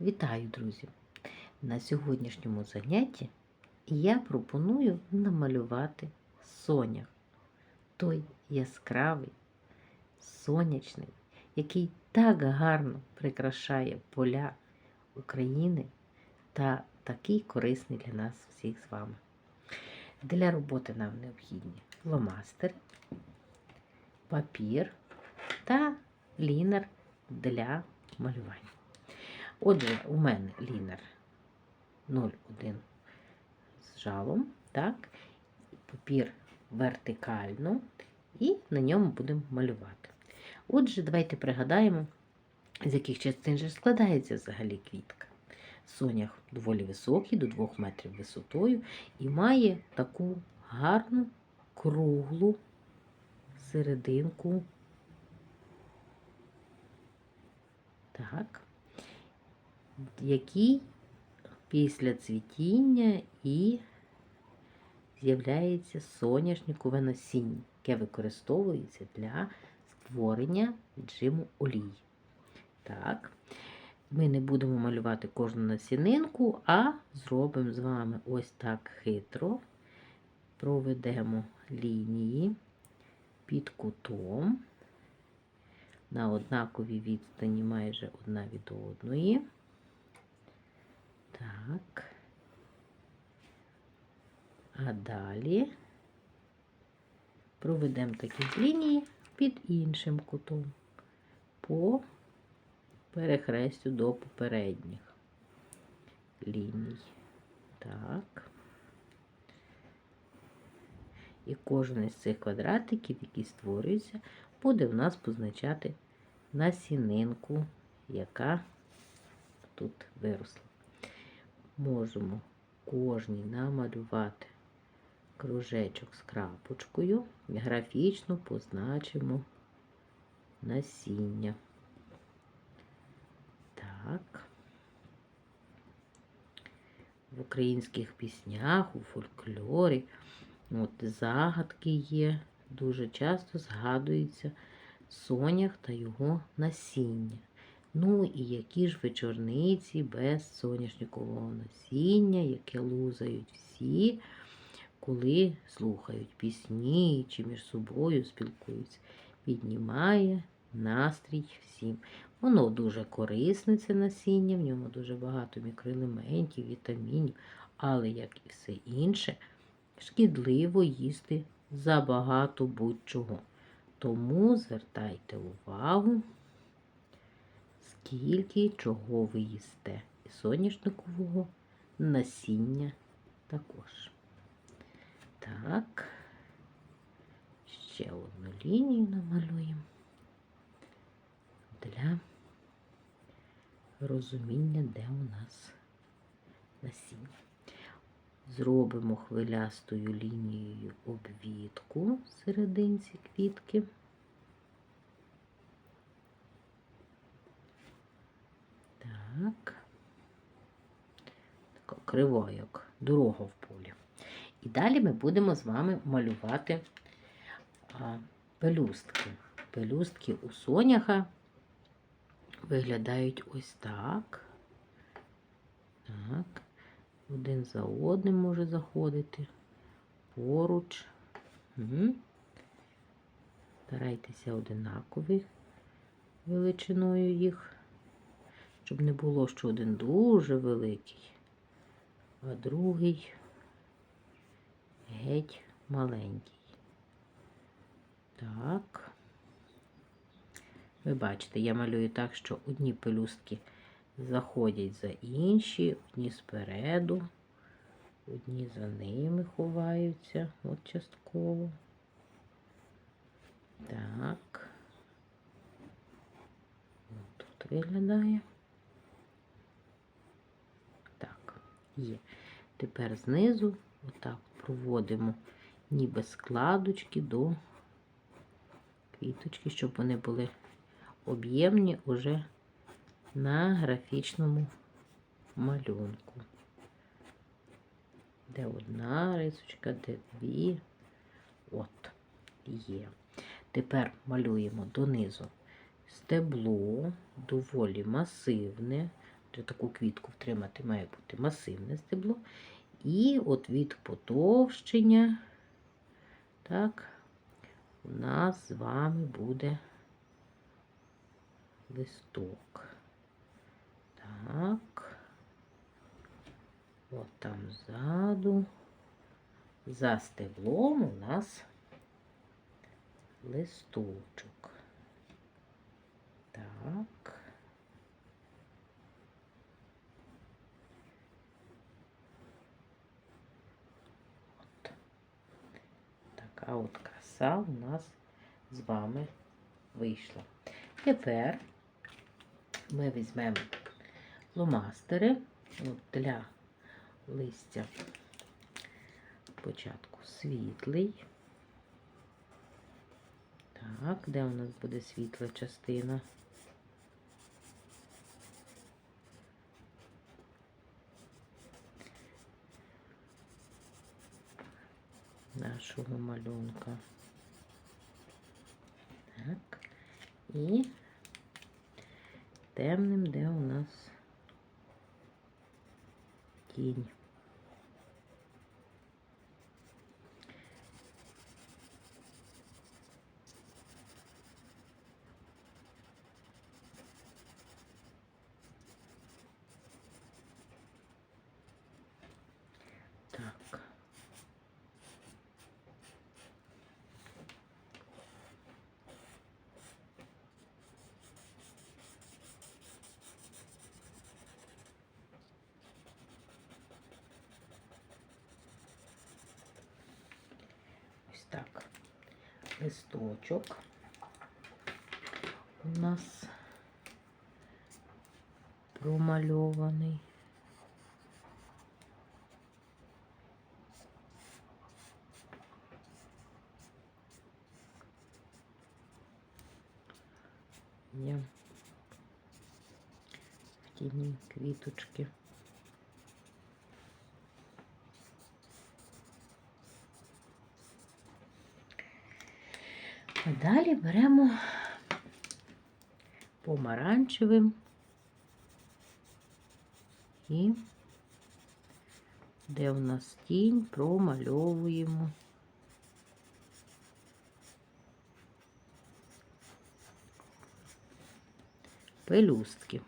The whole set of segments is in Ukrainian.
Вітаю, друзі! На сьогоднішньому занятті я пропоную намалювати сонях. Той яскравий, сонячний, який так гарно прикрашає поля України та такий корисний для нас всіх з вами. Для роботи нам необхідні фломастери, папір та лінер для малювання. Отже, у мене лінер 0,1 з жалом, так, папір вертикально, і на ньому будемо малювати. Отже, давайте пригадаємо, з яких частин же складається взагалі квітка. Сонях доволі високий, до 2 метрів висотою, і має таку гарну круглу серединку. Так який після цвітіння і з'являється соняшникове насіння, яке використовується для створення джиму олії. Так, ми не будемо малювати кожну насінинку, а зробимо з вами ось так хитро. Проведемо лінії під кутом на однаковій відстані майже одна від одної. Так. А далі проведемо такі лінії під іншим кутом по перехрестю до попередніх ліній. Так. І кожен із цих квадратиків, які створюються, буде в нас позначати насінинку, яка тут виросла можемо кожній намалювати кружечок з крапочкою графічно позначимо насіння. Так. В українських піснях, у фольклорі от загадки є, дуже часто згадується сонях та його насіння. Ну і які ж вечорниці без соняшникового насіння, яке лузають всі, коли слухають пісні чи між собою спілкуються, піднімає настрій всім. Воно дуже корисне, це насіння, в ньому дуже багато мікроелементів, вітамінів, але, як і все інше, шкідливо їсти забагато будь-чого. Тому звертайте увагу скільки чого ви їсте. І соняшникового насіння також. Так, ще одну лінію намалюємо для розуміння, де у нас насіння. Зробимо хвилястою лінією обвітку в серединці квітки. Так. Така крива, як дорога в полі. І далі ми будемо з вами малювати а, пелюстки. Пелюстки у соняха виглядають ось так. Так. Один за одним може заходити. Поруч. Угу. Старайтеся одинакових величиною їх щоб не було, що один дуже великий, а другий геть маленький. Так. Ви бачите, я малюю так, що одні пелюстки заходять за інші, одні спереду, одні за ними ховаються, от частково. Так. От тут виглядає. Є. Тепер знизу отак проводимо ніби складочки до квіточки, щоб вони були об'ємні уже на графічному малюнку. Де одна рисочка, де дві. От, є. Тепер малюємо донизу стебло, доволі масивне, таку квітку втримати, має бути масивне стебло. І от від потовщення, так, у нас з вами буде листок. Так. От там ззаду. За стеблом у нас листочок. Так. От. Така от краса у нас з вами вийшла. Тепер ми візьмемо ломастери для листя. Спочатку світлий. Так, де у нас буде світла частина? Нашого малюнка. Так. І темним, де у нас тінь. Так. Ось так. Листочок у нас промальований. Є в квіточки. Далі беремо помаранчевим і де у нас тінь, промальовуємо. Пелюстки.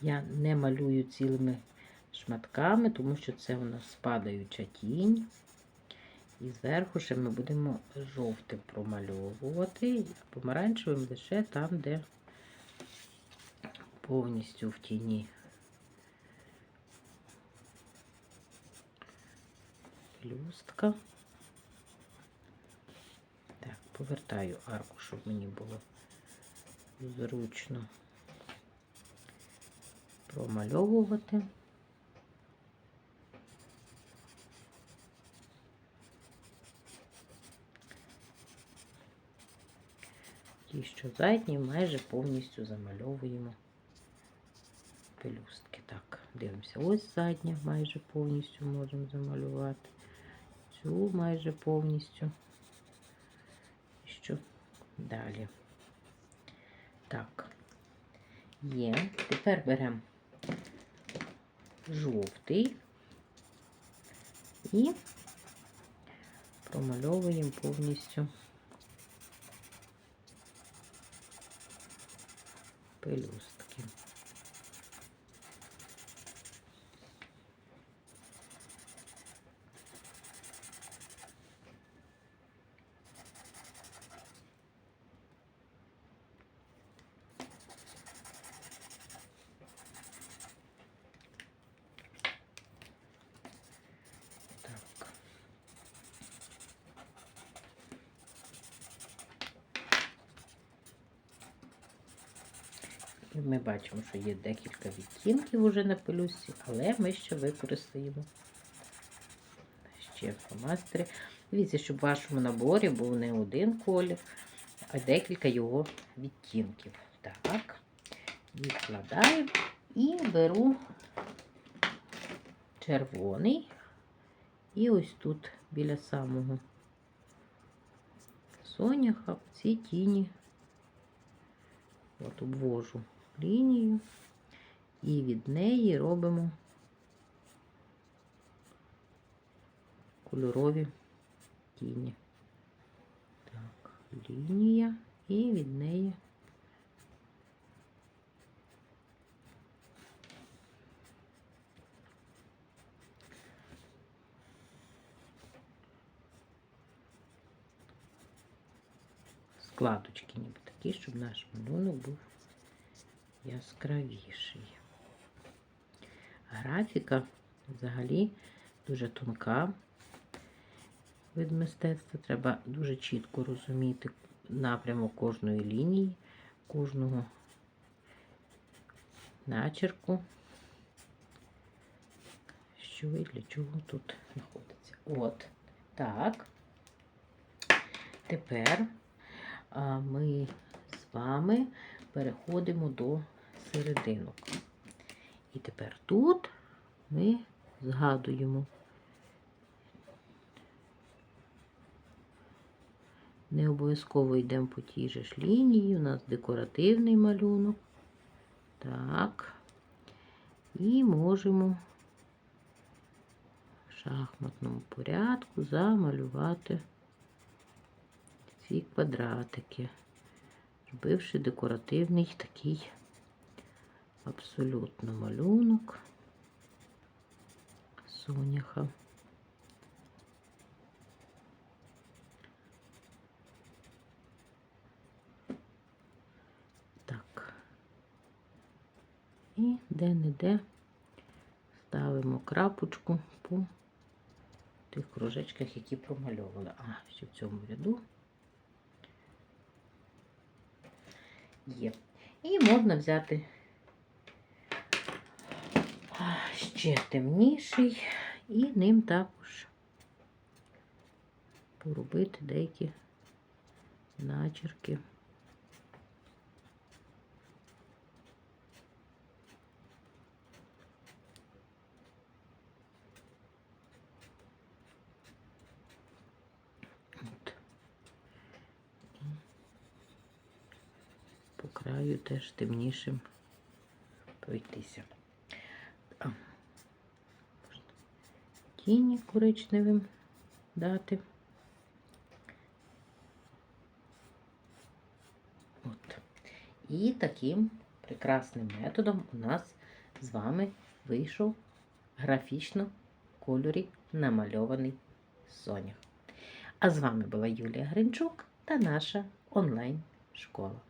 Я не малюю цілими шматками, тому що це у нас спадаюча тінь. І зверху ще ми будемо жовтим промальовувати, помаранчевим лише там, де повністю в тіні. Люстка. Так, повертаю арку, щоб мені було зручно промальовувати. Ті, що задні, майже повністю замальовуємо пелюстки. Так, дивимося. Ось задня майже повністю можемо замалювати. Цю майже повністю. І що далі? Так, є. Тепер беремо жовтий і промальовуємо повністю пелюстки. Так. І ми бачимо, що є декілька відтінків уже на пелюсі, але ми ще використаємо ще фломастери. Дивіться, щоб в вашому наборі був не один колір, а декілька його відтінків. Так, відкладаю і беру червоний. І ось тут біля самого соняха ці тіні От обвожу лінію і від неї робимо кольорові тіні. Так, лінія і від неї складочки ніби такі, щоб наш малюнок був яскравіший. Графіка взагалі дуже тонка вид мистецтва. Треба дуже чітко розуміти напрямок кожної лінії, кожного начерку, що і для чого тут знаходиться. От, так. Тепер ми з вами переходимо до серединок. І тепер тут ми згадуємо. Не обов'язково йдемо по тій же ж лінії, у нас декоративний малюнок. Так. І можемо в шахматному порядку замалювати ці квадратики, зробивши декоративний такий абсолютно малюнок соняха. Так. І де-не-де ставимо крапочку по тих кружечках, які промальовували. А, ще в цьому ряду є. І можна взяти ще темніший і ним також поробити деякі начерки. По краю теж темнішим пройтися. А, можна Тіні коричневим дати. От. І таким прекрасним методом у нас з вами вийшов графічно в кольорі намальований сонях. А з вами була Юлія Гринчук та наша онлайн-школа.